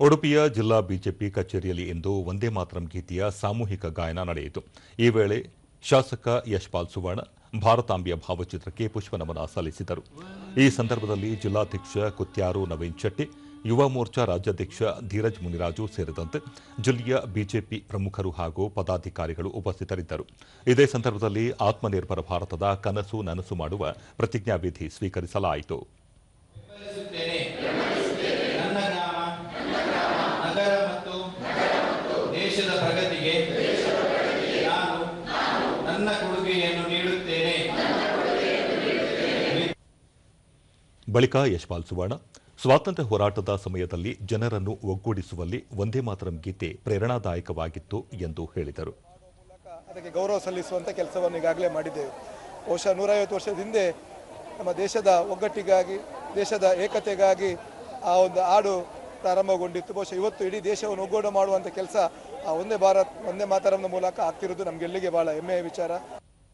ಉಡುಪಿಯ ಜಿಲ್ಲಾ ಬಿಜೆಪಿ ಕಚೇರಿಯಲ್ಲಿ ಇಂದು ವಂದೇ ಮಾತರಂ ಗೀತೆಯ ಸಾಮೂಹಿಕ ಗಾಯನ ನಡೆಯಿತು. ಈ ವೇಳೆ ಶಾಸಕ ಯಶ್ಪಾಲ್ ಸುವರ್ಣ ಭಾರತಾಂಬೆಯ ಭಾವಚಿತ್ರಕ್ಕೆ ಪುಷ್ಪನಮನ ಸಲ್ಲಿಸಿದರು. ಈ ಸಂದರ್ಭದಲ್ಲಿ ಜಿಲ್ಲಾಧ್ಯಕ್ಷ ಕುತ್ಯಾರು ನವೀನ್ ಶೆಟ್ಟಿ, ಯುವ ಮೋರ್ಚಾ ರಾಜ್ಯಾಧ್ಯಕ್ಷ ಧೀರಜ್ ಮುನಿರಾಜು ಸೇರಿದಂತೆ ಜಿಲ್ಲೆಯ ಬಿಜೆಪಿ ಪ್ರಮುಖರು ಹಾಗೂ ಪದಾಧಿಕಾರಿಗಳು ಉಪಸ್ಥಿತರಿದ್ದರು. ಇದೇ ಸಂದರ್ಭದಲ್ಲಿ ಆತ್ಮನಿರ್ಭರ ಭಾರತದ ಕನಸು ನನಸು ಮಾಡುವ ಪ್ರತಿಜ್ಞಾವಿಧಿ ಸ್ವೀಕರಿಸಲಾಯಿತು. ದೇಶದ ಪ್ರಗತಿಗೆ ನಾನು ನನ್ನ ಕೊಡುಗೆಯನ್ನು ನೀಡುತ್ತೇನೆ. ಬಳಿಕ ಯಶ್ಪಾಲ್ ಸುವರ್ಣ ಸ್ವಾತಂತ್ರ್ಯ ಹೋರಾಟದ ಸಮಯದಲ್ಲಿ ಜನರನ್ನು ಒಗ್ಗೂಡಿಸುವಲ್ಲಿ ಒಂದೇ ಮಾತರಂ ಗೀತೆ ಪ್ರೇರಣಾದಾಯಕವಾಗಿತ್ತು ಎಂದು ಹೇಳಿದರು. ಮೂಲಕ ಅದಕ್ಕೆ ಗೌರವ ಸಲ್ಲಿಸುವಂಥ ಕೆಲಸವನ್ನು ಈಗಾಗಲೇ ಮಾಡಿದ್ದೇವೆ. ಬಹುಶಃ ನೂರೈವತ್ತು ವರ್ಷದ ಹಿಂದೆ ನಮ್ಮ ದೇಶದ ಒಗ್ಗಟ್ಟಿಗಾಗಿ ದೇಶದ ಏಕತೆಗಾಗಿ ಆ ಒಂದು ಹಾಡು ಪ್ರಾರಂಭಗೊಂಡಿತ್ತು. ಬಹುಶಃ ಇವತ್ತು ಇಡೀ ದೇಶವನ್ನು ಒಗ್ಗೂಡು ಮಾಡುವಂಥ ಕೆಲಸ ಆ ಒಂದೇ ಭಾರತ್, ಒಂದೇ ಮಾತರಂನ ಮೂಲಕ ಆಗ್ತಿರೋದು ನಮಗೆಲ್ಲಿಗೆ ಭಾಳ ಹೆಮ್ಮೆಯ ವಿಚಾರ.